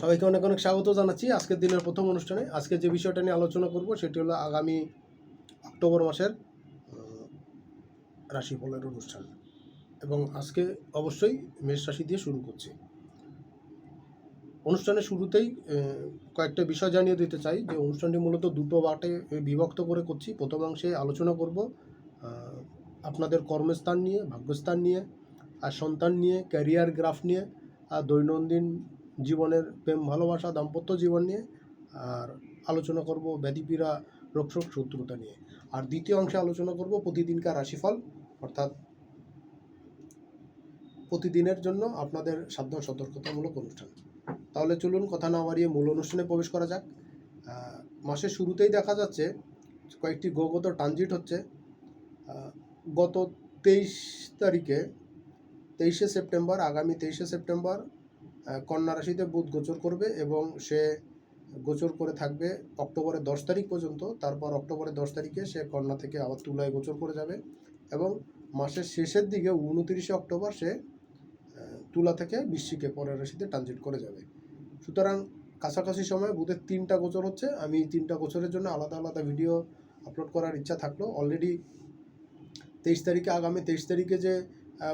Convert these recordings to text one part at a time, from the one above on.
সবাইকে অনেক অনেক স্বাগত জানাচ্ছি আজকের দিনের প্রথম অনুষ্ঠানে। আজকে যে বিষয়টা নিয়ে আলোচনা করব সেটি হলো আগামী অক্টোবর মাসের রাশিফলের অনুষ্ঠান। এবং আজকে অবশ্যই মেষ রাশি দিয়ে শুরু করছি। অনুষ্ঠানের শুরুতেই কয়েকটা বিষয় জানিয়ে দিতে চাই যে অনুষ্ঠানটি মূলত দুটো বাটে বিভক্ত করে করছি। প্রথমাংশে আলোচনা করব আপনাদের কর্মস্থান নিয়ে, ভাগ্যস্থান নিয়ে, আর সন্তান নিয়ে, ক্যারিয়ার গ্রাফ নিয়ে, আর দৈনন্দিন জীবনের প্রেম, ভালোবাসা, দাম্পত্য জীবন নিয়ে আর আলোচনা করব ব্যাধিপীড়া, রোগশোক শত্রুতা নিয়ে। আর দ্বিতীয় অংশে আলোচনা করব প্রতিদিনকার রাশিফল, অর্থাৎ প্রতিদিনের জন্য আপনাদের সাবধান সতর্কতামূলক অনুষ্ঠান। তাহলে চলুন কথা না বাড়িয়ে মূল অনুষ্ঠানে প্রবেশ করা যাক। মাসের শুরুতেই দেখা যাচ্ছে কয়েকটি গোগত ট্রানজিট হচ্ছে। গত তেইশ তারিখে তেইশে সেপ্টেম্বর, আগামী তেইশে সেপ্টেম্বর কন্যা রাশিতে বুধ গোচর করবে এবং সে গোচর করে থাকবে অক্টোবরের দশ তারিখ পর্যন্ত। তারপর অক্টোবরের দশ তারিখে সে কন্যা থেকে আবার তুলায় গোচর করে যাবে এবং মাসের শেষের দিকে উনতিরিশে অক্টোবর সে তুলা থেকে বৃশ্চিকে পরের রাশিতে ট্রানজিট করে যাবে। সুতরাং কাছাকাছি সময় বুধের তিনটা গোচর হচ্ছে। আমি তিনটা গোচরের জন্য আলাদা আলাদা ভিডিও আপলোড করার ইচ্ছা থাকল। অলরেডি তেইশ তারিখে, আগামী তেইশ তারিখে যে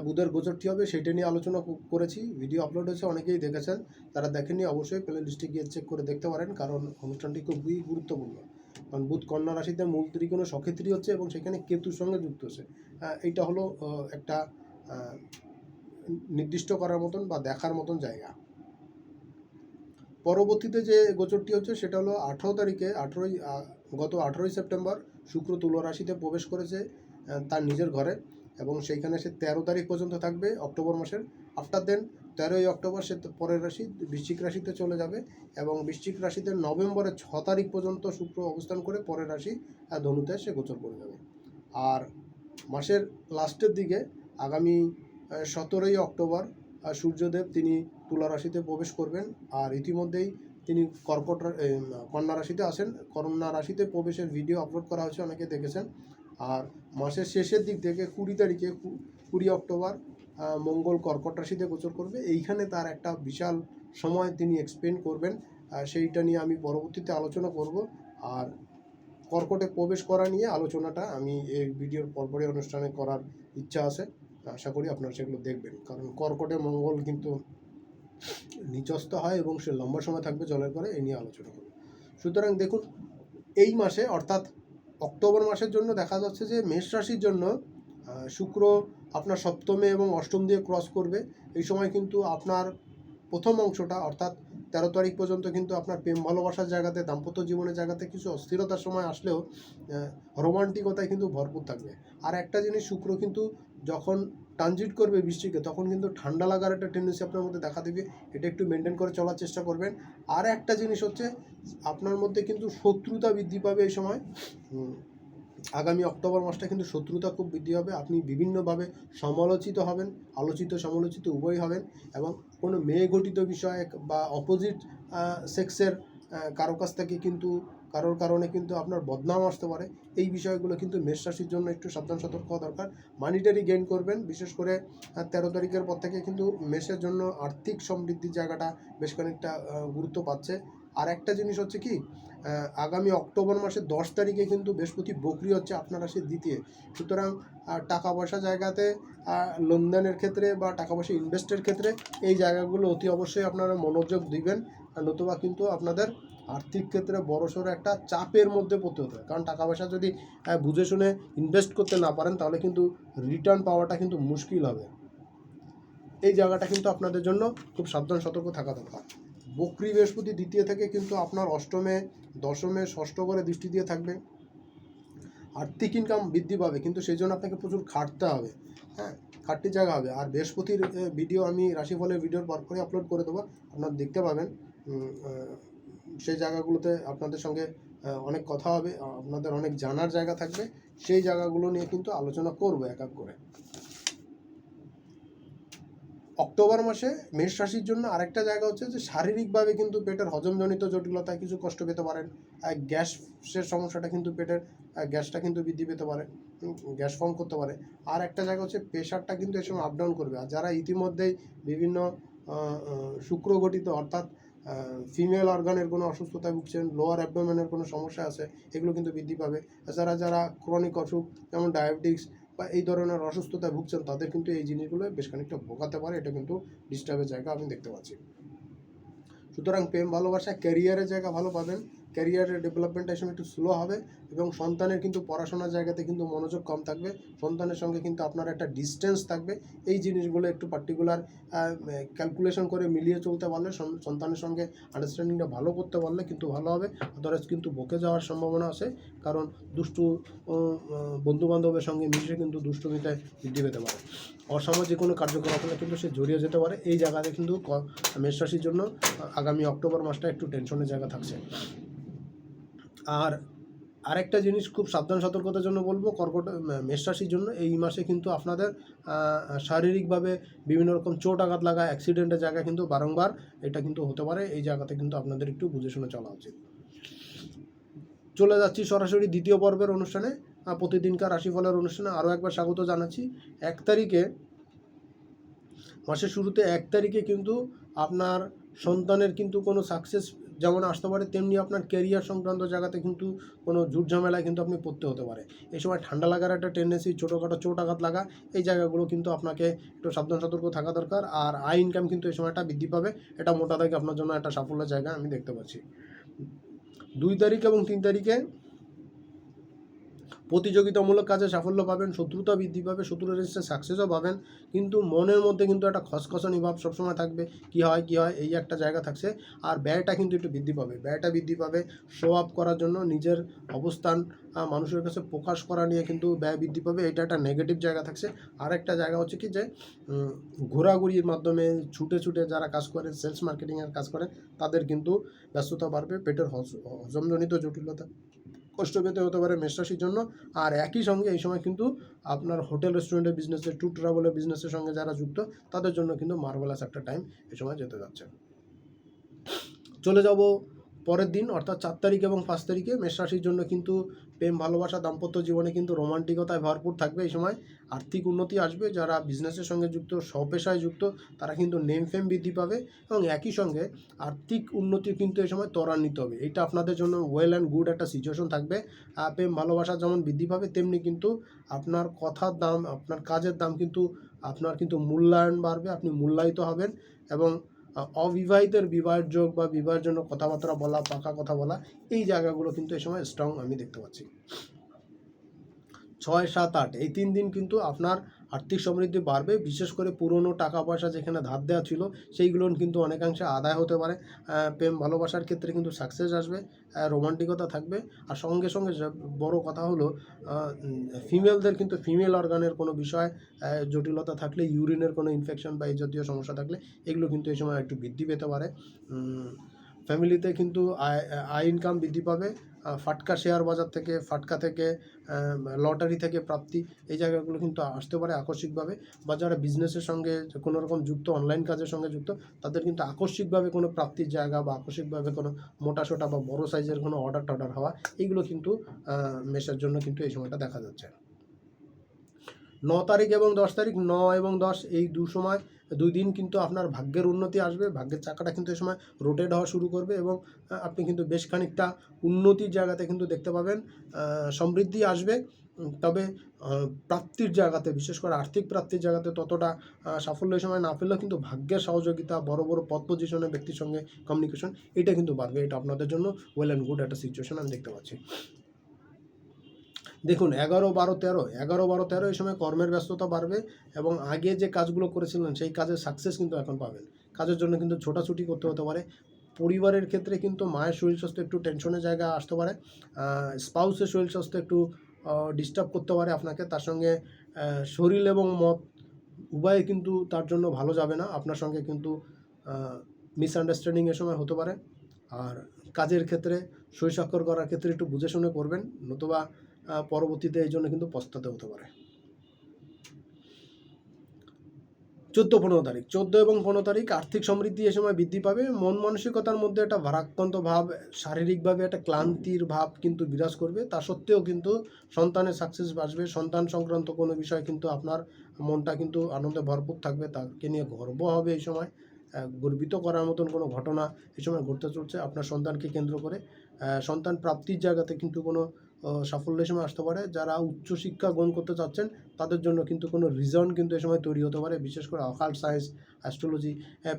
বুধের গোচরটি হবে সেটা নিয়ে আলোচনা করেছি ভিডিও আপলোড হয়েছে, অনেকেই দেখেছেন, তারা দেখেননি অবশ্যই প্লে লিস্টে গিয়ে চেক করে দেখতে পারেন, কারণ অনুষ্ঠানটি খুবই গুরুত্বপূর্ণ। কারণ বুধ, কন্যা রাশিতে মূল ত্রিকোণ সক্ষেত্রী হচ্ছে এবং সেখানে কেতুর সঙ্গে যুক্ত হচ্ছে। এইটা হলো একটা নির্দিষ্ট করার মতন বা দেখার মতন জায়গা। পরবর্তীতে যে গোচরটি হচ্ছে, সেটা হলো আঠেরো তারিখে আঠেরোই গত আঠেরোই সেপ্টেম্বর শুক্র তুলা রাশিতে প্রবেশ করেছে তার নিজের ঘরে। এবং সেইখানে সে তেরো তারিখ পর্যন্ত থাকবে, অক্টোবর মাসের। আফটার দেন তেরোই অক্টোবর সে পরের রাশি, বৃশ্চিক রাশিতে চলে যাবে এবং বৃশ্চিক রাশিতে নভেম্বরের ছ তারিখ পর্যন্ত শুক্র অবস্থান করে পরের রাশি ধনুতে সে গোচর করে যাবে। আর মাসের লাস্টের দিকে, আগামী সতেরোই অক্টোবর সূর্যদেব তিনি তুলা রাশিতে প্রবেশ করবেন। আর ইতিমধ্যেই তিনি কর্কট কন্যা রাশিতে আসেন। কন্যা রাশিতে প্রবেশের ভিডিও আপলোড করা হয়েছে, অনেকে দেখেছেন। আর মাসের শেষের দিক থেকে কুড়ি তারিখে কুড়ি অক্টোবর মঙ্গল কর্কট রাশিতে গোচর করবে। এইখানে তার একটা বিশাল সময় তিনি এক্সপেন্ড করবেন। সেইটা নিয়ে আমি পরবর্তীতে আলোচনা করব। আর কর্কটে প্রবেশ করা নিয়ে আলোচনাটা আমি এই ভিডিওর পরপরই অনুষ্ঠানে করার ইচ্ছা আছে। আশা করি আপনারা সেগুলো দেখবেন। কারণ কর্কটে মঙ্গল কিন্তু নিচস্ত হয় এবং সে লম্বা সময় থাকবে জলের পরে এই নিয়ে আলোচনা করব। সুতরাং দেখুন, এই মাসে অর্থাৎ অক্টোবর মাসের জন্য দেখা যাচ্ছে যে মেষ রাশির জন্য শুক্র আপনার সপ্তমে এবং অষ্টম দিয়ে ক্রস করবে। এই সময় কিন্তু আপনার প্রথম অংশটা, অর্থাৎ তেরো তারিখ পর্যন্ত কিন্তু আপনার প্রেম ভালোবাসার জায়গাতে, দাম্পত্য জীবনের জায়গাতে কিছু অস্থিরতার সময় আসলেও রোমান্টিকতায় কিন্তু ভরপুর থাকবে। আর একটা জিনিস, শুক্র কিন্তু যখন ট্রানজিট করবে বৃষ্টিকে, তখন কিন্তু ঠান্ডা লাগার একটা টেন্ডেন্সি আপনার মধ্যে দেখা দেবে। এটা একটু মেনটেন করে চলার চেষ্টা করবেন। আর একটা জিনিস হচ্ছে, আপনার মধ্যে কিন্তু শত্রুতা বৃদ্ধি পাবে এই সময়। আগামী অক্টোবর মাসটা কিন্তু শত্রুতা খুব বৃদ্ধি হবে আপনি বিভিন্নভাবে সমালোচিত হবেন, আলোচিত, সমালোচিত উভয় হবেন এবং কোনো মেয়ে ঘটিত বিষয়ে বা অপোজিট সেক্সের কারও কাছ থেকে কিন্তু কারোর কারণে কিন্তু আপনার বদনাম আসতে পারে। এই বিষয়গুলো কিন্তু মেষ রাশির জন্য একটু সাবধান, সতর্ক হওয়া দরকার। মানিটারি গেইন করবেন, বিশেষ করে তেরো তারিখের পর থেকে কিন্তু মেষের জন্য আর্থিক সমৃদ্ধির জায়গাটা বেশ খানিকটা গুরুত্ব পাচ্ছে। আর একটা জিনিস হচ্ছে কি আগামী অক্টোবর মাসের দশ তারিখে কিন্তু বৃহস্পতি বকরি হচ্ছে আপনার রাশির দ্বিতীয়। সুতরাং টাকা পয়সা জায়গাতে লেনদেনের ক্ষেত্রে বা টাকা পয়সা ইনভেস্টের ক্ষেত্রে এই জায়গাগুলো অতি অবশ্যই আপনারা মনোযোগ দিবেন। নতুবা কিন্তু আপনাদের আর্থিক ক্ষেত্রে বড়সড় একটা চাপের মধ্যে পড়তে হতে হয়। কারণ টাকা পয়সা যদি আহ, বুঝে শুনে ইনভেস্ট করতে না পারেন তাহলে কিন্তু রিটার্ন পাওয়াটা কিন্তু মুশকিল হবে। এই জায়গাটা কিন্তু আপনাদের জন্য খুব সাবধান সতর্ক থাকা দরকার। বকরি বৃহস্পতি দ্বিতীয় থেকে কিন্তু আপনার অষ্টমে দশমে ষষ্ঠ করে দৃষ্টি দিয়ে থাকবে। আর্থিক ইনকাম বৃদ্ধি পাবে কিন্তু সেই জন্য আপনাকে প্রচুর খাটতে হবে। হ্যাঁ খাটতির জায়গা হবে। আর বৃহস্পতির ভিডিও আমি রাশিফলের ভিডিওর পর করে আপলোড করে দেবো। আপনারা দেখতে পাবেন সেই জায়গাগুলোতে আপনাদের সঙ্গে অনেক কথা হবে আপনাদের অনেক জানার জায়গা থাকবে সেই জায়গাগুলো নিয়ে কিন্তু আলোচনা করব এক এক করে। অক্টোবর মাসে মেষ রাশির জন্য আরেকটা জায়গা হচ্ছে যে শারীরিকভাবে কিন্তু পেটের হজমজনিত জটিলতায় কিছু কষ্ট পেতে পারেন গ্যাসের সমস্যাটা কিন্তু পেটের গ্যাসটা কিন্তু বৃদ্ধি পেতে পারে গ্যাস ফর্ম করতে পারে। আর একটা জায়গা হচ্ছে প্রেশারটা কিন্তু এই সময় আপ ডাউন করবে আর যারা ইতিমধ্যেই বিভিন্ন আহ, আহ, শুক্র গঠিত অর্থাৎ ফিমেল অর্গানের কোনো অসুস্থতায় ভুগছেন লোয়ার অ্যাবডোমেনের কোনো সমস্যা আছে, এগুলো কিন্তু বৃদ্ধি পাবে। এছাড়া যারা ক্রনিক অসুখ, যেমন ডায়াবেটিক্স বা এই ধরনের অসুস্থতায় ভুগছেন, তাদের কিন্তু এই জিনিসগুলো বেশ খানিকটা ভোগাতে পারে, এটা কিন্তু ডিস্টার্বের জায়গা আমি দেখতে পাচ্ছি। সুতরাং প্রেম ভালোবাসা ক্যারিয়ারের জায়গা ভালো পাবেন ক্যারিয়ারের ডেভেলপমেন্টটা সময় একটু স্লো হবে এবং সন্তানের কিন্তু পড়াশোনার জায়গাতে কিন্তু মনোযোগ কম থাকবে। সন্তানের সঙ্গে কিন্তু আপনার একটা ডিস্টেন্স থাকবে। এই জিনিসগুলো একটু পার্টিকুলার ক্যালকুলেশন করে মিলিয়ে চলতে পারলে সন্তানের সঙ্গে আন্ডারস্ট্যান্ডিংটা ভালো করতে পারলে কিন্তু ভালো হবে। আদারওয়াইজ কিন্তু বকে যাওয়ার সম্ভাবনা আছে, কারণ দুষ্টু বন্ধু বান্ধবের সঙ্গে মিশে কিন্তু দুষ্টুমিতে বৃদ্ধি পেতে পারে। অসামাজিক কোনো কার্যকলাপে কিন্তু সে জড়িয়ে যেতে পারে। এই জায়গাতে কিন্তু মেষ রাশির জন্য আগামী অক্টোবর মাসটা একটু টেনশনের জায়গা থাকছে। আর আরেকটা জিনিস খুব সাবধান সতর্কতার জন্য বলব, কর্কট মেষ রাশির জন্য এই মাসে কিন্তু আপনাদের শারীরিকভাবে বিভিন্ন রকম চোট আঘাত লাগা, অ্যাক্সিডেন্টের জায়গা কিন্তু বারংবার এটা কিন্তু হতে পারে, এই জায়গাতে কিন্তু আপনাদের একটু বুঝে শুনে চলা উচিত। চলে যাচ্ছি সরাসরি দ্বিতীয় পর্বের অনুষ্ঠানে প্রতিদিনকার রাশিফলের অনুষ্ঠানে আরও একবার স্বাগত জানাচ্ছি। এক তারিখে, মাসের শুরুতে এক তারিখে কিন্তু আপনার সন্তানের কিন্তু কোনো সাকসেস যেমন আসতে পারে, তেমনি আপনার কেরিয়ার সংক্রান্ত জায়গাতে কিন্তু কোনো ঝুট ঝামেলায় কিন্তু আপনি পড়তে হতে পারে। এই সময় ঠান্ডা লাগার একটা টেন্ডেন্সি ছোটোখাটো চোট আঘাত লাগা, এই জায়গাগুলো কিন্তু আপনাকে একটু সাবধান সতর্ক থাকা দরকার। আর আই ইনকাম কিন্তু এই সময়টা বৃদ্ধি পাবে, এটা মোটা দাগে আপনার জন্য একটা সাফল্যের জায়গা আমি দেখতে পাচ্ছি। দুই তারিখ এবং তিন তারিখে প্রতিযোগিতামূলক কাজে সাফল্য পাবেন, শত্রুতা বৃদ্ধি পাবে, শত্রুর এসে সাকসেসও পাবেন। কিন্তু মনের মধ্যে কিন্তু একটা খসখসানি ভাব সবসময় থাকবে। কি হয় কি হয়, এই একটা জায়গা থাকছে। আর ব্যয়টা কিন্তু একটু বৃদ্ধি পাবে। ব্যয়টা বৃদ্ধি পাবে শো আপ করার জন্য নিজের অবস্থান মানুষের কাছে প্রকাশ করা নিয়ে কিন্তু ব্যয় বৃদ্ধি পাবে। এটা একটা নেগেটিভ জায়গা থাকছে। আর একটা জায়গা হচ্ছে কি যে ঘোরাঘুরির মাধ্যমে ছুটে ছুটে যারা কাজ করেন সেলস মার্কেটিংয়ের কাজ করেন, তাদের কিন্তু ব্যস্ততা বাড়বে, পেটের হজ- হজমজনিত জটিলতা। কষ্ট পেতে হতে পারে মেষরাশির জন্য। আর একই সঙ্গে এই সময় কিন্তু আপনার হোটেল, রেস্টুরেন্টের বিজনেসে, ট্যুর ট্রাভেলের বিজনেসের সঙ্গে যারা যুক্ত, তাদের জন্য কিন্তু মার্বেলাস একটা টাইম এই সময় যেতে যাচ্ছে। চলে যাব পরের দিন, অর্থাৎ চার তারিখ এবং পাঁচ তারিখে। মেষরাশির জন্য কিন্তু প্রেম, ভালোবাসা, দাম্পত্য জীবনে কিন্তু রোমান্টিকতায় ভরপুর থাকবে এই সময়। আর্থিক উন্নতি আসবে, যারা বিজনেসের সঙ্গে যুক্ত, স্বপেশায় যুক্ত, তারা কিন্তু নেম ফেম বৃদ্ধি পাবে এবং একই সঙ্গে আর্থিক উন্নতি কিন্তু এই সময় ত্বরান্বিত হবে। এটা আপনাদের জন্য ওয়েল অ্যান্ড গুড একটা সিচুয়েশন থাকবে। প্রেম ভালোবাসা যেমন বৃদ্ধি পাবে, তেমনি কিন্তু আপনার কথার দাম, আপনার কাজের দাম কিন্তু, আপনার কিন্তু মূল্যায়ন বাড়বে, আপনি মূল্যায়িত হবেন এবং অবিবাহিতের বিবাহের যোগ বা বিবাহের জন্য কথাবার্তা বলা, পাকা কথা বলা, এই জায়গাগুলো কিন্তু এই সময় স্ট্রং আমি দেখতে পাচ্ছি। ছয়, সাত, আট, এই তিন দিন কিন্তু আপনার আর্থিক সমৃদ্ধি বাড়বে, বিশেষ করে পুরনো টাকা পয়সা যেখানে ধার দেওয়া ছিল, সেইগুলো কিন্তু অনেকাংশে আদায় হতে পারে। প্রেম, ভালোবাসার ক্ষেত্রে কিন্তু সাকসেস আসবে রোমান্টিকতা থাকবে। আর সঙ্গে সঙ্গে বড় কথা হলো ফিমেলদের কিন্তু ফিমেল অর্গানের কোনো বিষয় জটিলতা থাকলে ইউরিনের কোনো ইনফেকশন বা এই জাতীয় সমস্যা থাকলে, এগুলো কিন্তু এই সময় একটু বৃদ্ধি পেতে পারে। ফ্যামিলিতে কিন্তু আয় আয় ইনকাম বৃদ্ধি পাবে। ফাটকা শেয়ার বাজার থেকে, ফাটকা থেকে লটারি থেকে প্রাপ্তি, এই জায়গাগুলো কিন্তু আসতে পারে আকস্মিকভাবে। বা যারা বিজনেসের সঙ্গে কোনো রকম যুক্ত অনলাইন কাজের সঙ্গে যুক্ত, তাদের কিন্তু আকস্মিকভাবে কোনো প্রাপ্তির জায়গা বা আকস্মিকভাবে কোনো মোটা সোটা বা বড়ো সাইজের কোনো অর্ডার টর্ডার হওয়া, এইগুলো কিন্তু মেশার জন্য কিন্তু এই সময়টা দেখা যাচ্ছে। ন তারিখ এবং দশ তারিখ ন এবং দশ এই দু সময় দুই দিন কিন্তু আপনার ভাগ্যের উন্নতি আসবে ভাগ্যের চাকাটা কিন্তু এই সময় রোটেট হওয়া শুরু করবে এবং আপনি কিন্তু বেশ খানিকটা উন্নতির জায়গাতে কিন্তু দেখতে পাবেন সমৃদ্ধি আসবে। তবে প্রাপ্তির জায়গাতে বিশেষ করে আর্থিক প্রাপ্তির জায়গাতে ততটা আহ, সাফল্য এই সময় না পেলেও কিন্তু ভাগ্যের সহযোগিতা বড় বড় পদ পজিশনের ব্যক্তির সঙ্গে কমিউনিকেশন এটা কিন্তু বাড়বে। এটা আপনাদের জন্য ওয়েল অ্যান্ড গুড একটা সিচুয়েশন আমি দেখতে পাচ্ছি। দেখুন, এগারো বারো তেরো, এগারো বারো তেরো এই সময় কর্মের ব্যস্ততা বাড়বে এবং আগে যে কাজগুলো করেছিলেন সেই কাজের সাকসেস কিন্তু এখন পাবেন। কাজের জন্য কিন্তু ছোটাছুটি করতে হতে পারে। পরিবারের ক্ষেত্রে কিন্তু মায়ের শরীর স্বাস্থ্য একটু টেনশনের জায়গা আসতে পারে। স্পাউসের শরীর স্বাস্থ্য একটু ডিস্টার্ব করতে পারে আপনাকে। তার সঙ্গে শরীর এবং মত উভয়ে কিন্তু তার জন্য ভালো যাবে না। আপনার সঙ্গে কিন্তু মিসআন্ডারস্ট্যান্ডিং এর সময় হতে পারে। আর কাজের ক্ষেত্রে সই স্বাক্ষর করার ক্ষেত্রে একটু বুঝে শুনে করবেন। নতুবা পরবর্তীতে এই জন্য কিন্তু পস্তাতে হতে পারে। চোদ্দ পনেরো তারিখ। চোদ্দ এবং পনেরো তারিখ আর্থিক সমৃদ্ধি এ সময় বৃদ্ধি পাবে। মন মানসিকতার মধ্যে একটা ভারাক্রান্ত ভাব, শারীরিকভাবে একটা ক্লান্তির ভাব কিন্তু বিরাজ করবে। তা সত্ত্বেও কিন্তু সন্তানের সাকসেস আসবে সন্তান সংক্রান্ত কোনো বিষয় কিন্তু আপনার মনটা কিন্তু আনন্দে ভরপুর থাকবে। তাকে নিয়ে গর্ব হবে এই সময়। গর্বিত করার মতন কোনো ঘটনা এই সময় ঘটতে চলছে। আপনার সন্তানকে কেন্দ্র করে। সন্তান প্রাপ্তির জায়গাতে কিন্তু কোনো আহ, সাফল্য এই সময় আসতে পারে। যারা উচ্চশিক্ষা গ্রহণ করতে চাচ্ছেন তাদের জন্য কিন্তু কোনো রিজন কিন্তু এ সময় তৈরি হতে পারে। বিশেষ করে অকাল্ট সায়েন্স অ্যাস্ট্রোলজি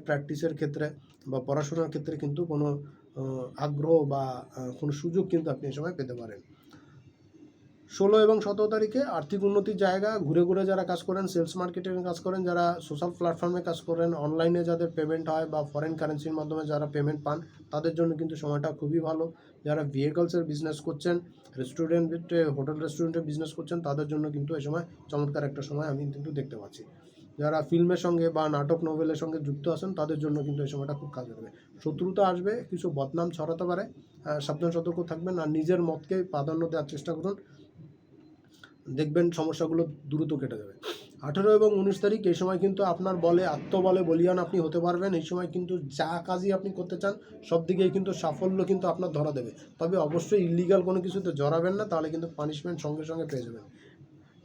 প্র্যাকটিসের ক্ষেত্রে বা পড়াশোনার ক্ষেত্রে কিন্তু কোনো আগ্রহ বা কোনো সুযোগ কিন্তু আপনি এ সময় পেতে পারেন। ষোলো এবং সতেরো তারিখে আর্থিক উন্নতির জায়গা, ঘুরে ঘুরে যারা কাজ করেন সেলস মার্কেটিংয়ে কাজ করেন, যারা সোশ্যাল প্ল্যাটফর্মে কাজ করেন অনলাইনে যাদের পেমেন্ট হয় বা ফরেন কারেন্সির মাধ্যমে যারা পেমেন্ট পান, তাদের জন্য কিন্তু সময়টা খুবই ভালো। যারা ভেহিকলসের বিজনেস করছেন রেস্টুরেন্টে হোটেল রেস্টুরেন্টে বিজনেস করছেন, তাদের জন্য কিন্তু এই সময় চমৎকার একটা সময় আমি কিন্তু দেখতে পাচ্ছি। যারা ফিল্মের সঙ্গে বা নাটক নোভেলের সঙ্গে যুক্ত আছেন, তাদের জন্য কিন্তু এই সময়টা খুব কাজে দেবে। শত্রুতা আসবে, কিছু বদনাম ছড়াতে পারে সাবধান সতর্ক থাকবেন, আর নিজের মতকে প্রাধান্য দেওয়ার চেষ্টা করুন। দেখবেন সমস্যাগুলো দ্রুত কেটে যাবে। আঠেরো এবং উনিশ তারিখ এই সময় কিন্তু আপনার বলে, আত্মবলে বলিয়ান আপনি হতে পারবেন। এই সময় কিন্তু যা কাজই আপনি করতে চান, সব দিকেই কিন্তু সাফল্য কিন্তু আপনার ধরা দেবে। তবে অবশ্যই ইলিগাল কোনো কিছুতে জড়াবেন না, তাহলে কিন্তু পানিশমেন্ট সঙ্গে সঙ্গে পেয়ে যাবেন।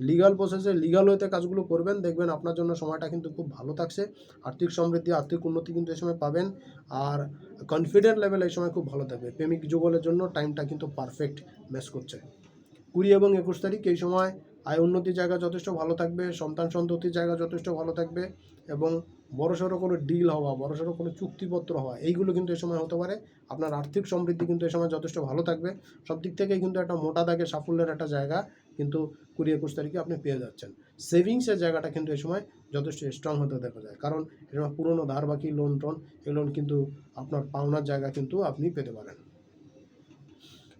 লিগাল প্রসেসে লিগাল ওয়েতে কাজগুলো করবেন, দেখবেন আপনার জন্য সময়টা কিন্তু খুব ভালো থাকছে। আর্থিক সমৃদ্ধি, আর্থিক উন্নতি কিন্তু এই সময় পাবেন। আর কনফিডেন্ট লেভেল এই সময় খুব ভালো থাকবে। প্রেমিক যুগলের জন্য টাইমটা কিন্তু পারফেক্ট ম্যাচ করছে। কুড়ি এবং একুশ তারিখ এই সময় আয় উন্নতির জায়গা যথেষ্ট ভালো থাকবে, সন্তান সন্ততির জায়গা যথেষ্ট ভালো থাকবে এবং বড়সড় কোনো ডিল হওয়া বড়সড় কোনো চুক্তিপত্র হওয়া, এইগুলো কিন্তু এই সময় হতে পারে। আপনার আর্থিক সমৃদ্ধি কিন্তু এই সময় যথেষ্ট ভালো থাকবে। সব দিক থেকেই কিন্তু একটা মোটা দাগে সাফল্যের একটা জায়গা কিন্তু কুড়ি, একুশ তারিখে আপনি পেয়ে যাচ্ছেন। সেভিংসের জায়গাটা কিন্তু এই সময় যথেষ্ট স্ট্রং হতে দেখা যায়। কারণ এই সময় পুরনো ধার বাকি লোন টোন এগুলো কিন্তু আপনার পাওনার জায়গা কিন্তু আপনি পেতে পারেন।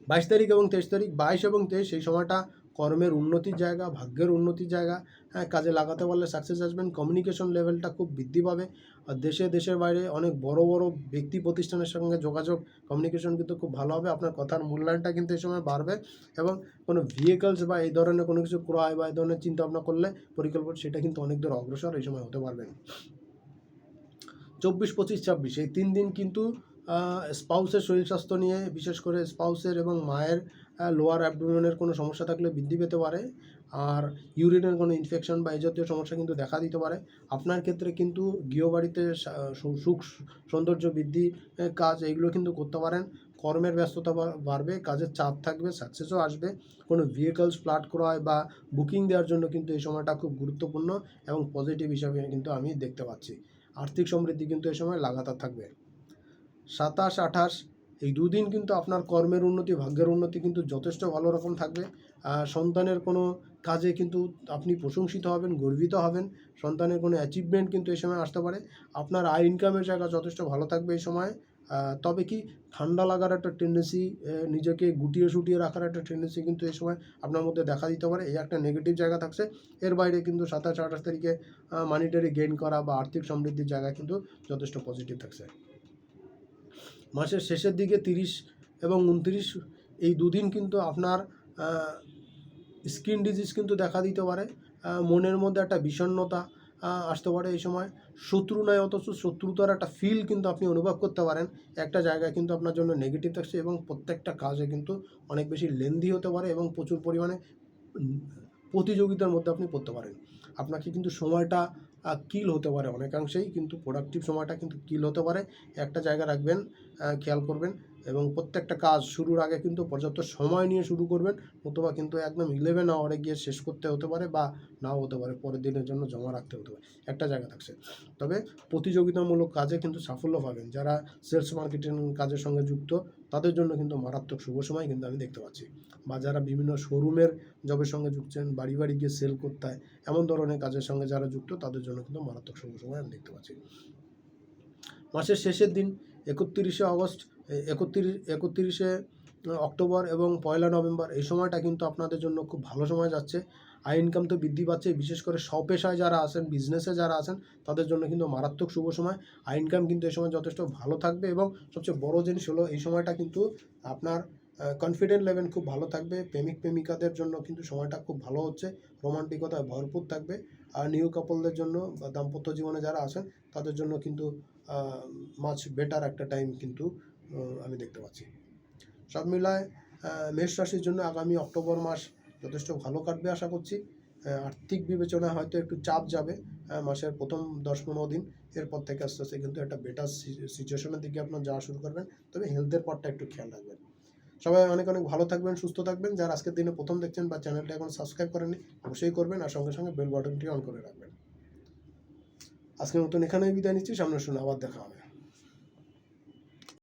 বাইশ তারিখ এবং তেইশ তারিখ, বাইশ এবং তেইশ সেই সময়টা কর্মের উন্নতির জায়গা, ভাগ্যের উন্নতির জায়গা। হ্যাঁ কাজে লাগাতে পারলে সাকসেস আসবেন কমিউনিকেশন লেভেলটা খুব বৃদ্ধি পাবে। আর দেশে, দেশের বাইরে অনেক বড় বড় ব্যক্তি প্রতিষ্ঠানের সঙ্গে যোগাযোগ কমিউনিকেশন কিন্তু খুব ভালো হবে। আপনার কথার মূল্যায়নটা কিন্তু এই সময় বাড়বে এবং কোনো ভেহিকলস বা এই ধরনের কোনো কিছু ক্রয় বা এই ধরনের চিন্তা ভাবনা করলে পরিকল্পনা, সেটা কিন্তু অনেক দূর অগ্রসর এই সময় হতে পারবেন চব্বিশ, পঁচিশ, ছাব্বিশ, এই তিন দিন কিন্তু স্পাউসের শরীর স্বাস্থ্য নিয়ে, বিশেষ করে স্পাউসের এবং মায়ের লোয়ার অ্যাবডোমেনের কোনো সমস্যা থাকলে বৃদ্ধি পেতে পারে। আর ইউরিনের কোনো ইনফেকশন বা এই জাতীয় সমস্যা কিন্তু দেখা দিতে পারে। আপনার ক্ষেত্রে কিন্তু গৃহবাড়িতে সুখ, সৌন্দর্য বৃদ্ধি কাজ এইগুলো কিন্তু করতে পারেন। কর্মের ব্যস্ততা বাড়বে, কাজের চাপ থাকবে সাকসেসও আসবে। কোনো ভেহিকলস ফ্লাট ক্রয় বা বুকিং দেওয়ার জন্য কিন্তু এই সময়টা খুব গুরুত্বপূর্ণ এবং পজিটিভ হিসাবে কিন্তু আমি দেখতে পাচ্ছি। আর্থিক সমৃদ্ধি কিন্তু এই সময় লাগাতার থাকবে। সাতাশ, আঠাশ, এই দুদিন কিন্তু আপনার কর্মের উন্নতি, ভাগ্যের উন্নতি কিন্তু যথেষ্ট ভালো রকম থাকবে। সন্তানের কোনো কাজে কিন্তু আপনি প্রশংসিত হবেন, গর্বিত হবেন। সন্তানের কোনো অ্যাচিভমেন্ট কিন্তু এই সময় আসতে পারে। আপনার আয় ইনকামের জায়গা যথেষ্ট ভালো থাকবে এই সময়। তবে কি ঠান্ডা লাগার একটা টেন্ডেন্সি নিজেকে গুটিয়ে শুটিয়ে রাখার একটা টেন্ডেন্সি কিন্তু এই সময় আপনার মধ্যে দেখা দিতে পারে। এই একটা নেগেটিভ জায়গা থাকছে। এর বাইরে কিন্তু সাতাশ, আঠাশ তারিখে মানিটারি গেইন করা বা আর্থিক সমৃদ্ধির জায়গা কিন্তু যথেষ্ট পজিটিভ থাকছে। মাসের শেষের দিকে তিরিশ এবং উনত্রিশ, এই দুদিন কিন্তু আপনার স্কিন ডিজিজ কিন্তু দেখা দিতে পারে। মনের মধ্যে একটা বিষণ্ণতা আসতে পারে এই সময়। শত্রু নয়, অথচ শত্রুতার একটা ফিল কিন্তু আপনি অনুভব করতে পারেন। একটা জায়গায় কিন্তু আপনার জন্য নেগেটিভ থাকছে এবং প্রত্যেকটা কাজে কিন্তু অনেক বেশি লেন্দি হতে পারে এবং প্রচুর পরিমাণে প্রতিযোগিতার মধ্যে আপনি পড়তে পারেন। আপনাকে কিন্তু সময়টা কিল হতে পারে অনেকাংশেই, কিন্তু প্রোডাক্টিভ সময়টা কিন্তু কিল হতে পারে। একটা জায়গা রাখবেন খেয়াল করবেন। এবং প্রত্যেকটা কাজ শুরুর আগে কিন্তু পর্যাপ্ত সময় নিয়ে শুরু করবেন অথবা কিন্তু একদম ইলেভেন আওয়ারে গিয়ে শেষ করতে হতে পারে বা নাও হতে পারে, পরের দিনের জন্য জমা রাখতে হতে পারে। একটা জায়গা থাকছে। তবে প্রতিযোগিতামূলক কাজে কিন্তু সাফল্য পাবেন। যারা সেলস মার্কেটিং কাজের সঙ্গে যুক্ত, তাদের জন্য কিন্তু মারাত্মক শুভ সময় কিন্তু আমি দেখতে পাচ্ছি। বা যারা বিভিন্ন শোরুমের জবের সঙ্গে যুক্তছেন বাড়ি বাড়ি গিয়ে সেল করতে হয়, এমন ধরনের কাজের সঙ্গে যারা যুক্ত, তাদের জন্য কিন্তু মারাত্মক শুভ সময় আমি দেখতে পাচ্ছি। মাসের শেষের দিন, একত্রিশে আগস্ট একত্রিশ, একত্রিশে অক্টোবর এবং পয়লা নভেম্বর, এই সময়টা কিন্তু আপনাদের জন্য খুব ভালো সময় যাচ্ছে। আয় ইনকাম তো বৃদ্ধি পাচ্ছে, বিশেষ করে স্বপেশায় যারা আছেন বিজনেসে যারা আছেন, তাদের জন্য কিন্তু মারাত্মক শুভ সময়। আয় ইনকাম কিন্তু এই সময় যথেষ্ট ভালো থাকবে এবং সবচেয়ে বড় জিনিস হলো এই সময়টা কিন্তু আপনার কনফিডেন্ট লেভেল খুব ভালো থাকবে। প্রেমিক, প্রেমিকাদের জন্য কিন্তু সময়টা খুব ভালো হচ্ছে, রোমান্টিকতায় ভরপুর থাকবে। আর নিউ কাপলদের জন্য দাম্পত্য জীবনে যারা আছেন, তাদের জন্য কিন্তু মাছ বেটার একটা টাইম কিন্তু আমি দেখতে পাচ্ছি। সব মিলায় মেষ রাশির জন্য আগামী অক্টোবর মাস যথেষ্ট ভালো কাটবে আশা করছি। আর্থিক বিবেচনায় হয়তো একটু চাপ যাবে মাসের প্রথম দশ পনেরো দিন। এরপর থেকে আস্তে আস্তে কিন্তু একটা বেটার সিচুয়েশনের দিকে আপনার যাওয়া শুরু করবেন। তবে হেলথের পার্টটা একটু খেয়াল রাখবেন। সবাই অনেক অনেক ভালো থাকবেন, সুস্থ থাকবেন। যারা আজকের দিনে প্রথম দেখছেন বা চ্যানেলটা এখন সাবস্ক্রাইব করেননি, অবশ্যই করবেন আর সঙ্গে সঙ্গে বেল বাটনটি অন করে রাখবেন। আজকের মতন এখানেই বিদায় নিচ্ছি সামনে শুনে আবার দেখা হবে।